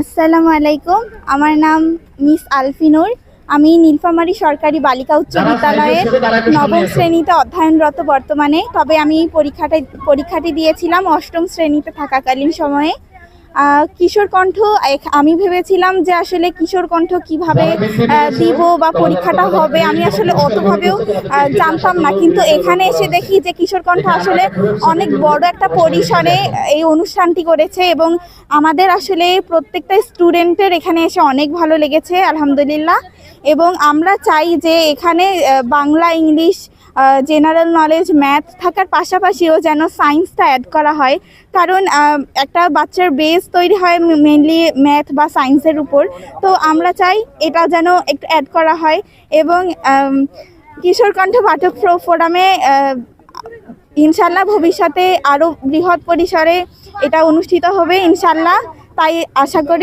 আসসালামু আলাইকুম। আমার নাম মিস আলফিনুর। আমি নীলফামারী সরকারি বালিকা উচ্চ বিদ্যালয়ের নবম শ্রেণীতে অধ্যয়নরত বর্তমানে। তবে আমি এই পরীক্ষাটা পরীক্ষাটি দিয়েছিলাম অষ্টম শ্রেণীতে থাকাকালীন সময়ে। কিশোর কণ্ঠ আমি ভেবেছিলাম যে আসলে কিশোর কণ্ঠ কীভাবে দিব বা পরীক্ষাটা হবে, আমি আসলে অতভাবেও জানতাম না। কিন্তু এখানে এসে দেখি যে কিশোর কণ্ঠ আসলে অনেক বড় একটা পরিসরে এই অনুষ্ঠানটি করেছে এবং আমাদের আসলে প্রত্যেকটা স্টুডেন্টের এখানে এসে অনেক ভালো লেগেছে, আলহামদুলিল্লাহ। এবং আমরা চাই যে এখানে Bangla, English general knowledge math থাকার পাশাপাশিও যেন সায়েন্সটা অ্যাড করা হয়। কারণ একটা বাচ্চার বেস তৈরি হয় মেনলি ম্যাথ বা সায়েন্সের উপর। তো আমরা চাই এটা যেন একটু অ্যাড করা হয় এবং আম, কিশোর কণ্ঠ পাঠক ফোরামে ইনশাল্লাহ ভবিষ্যতে আরও বৃহৎ পরিসরে এটা অনুষ্ঠিত হবে ইনশাল্লাহ। তাই আশা করি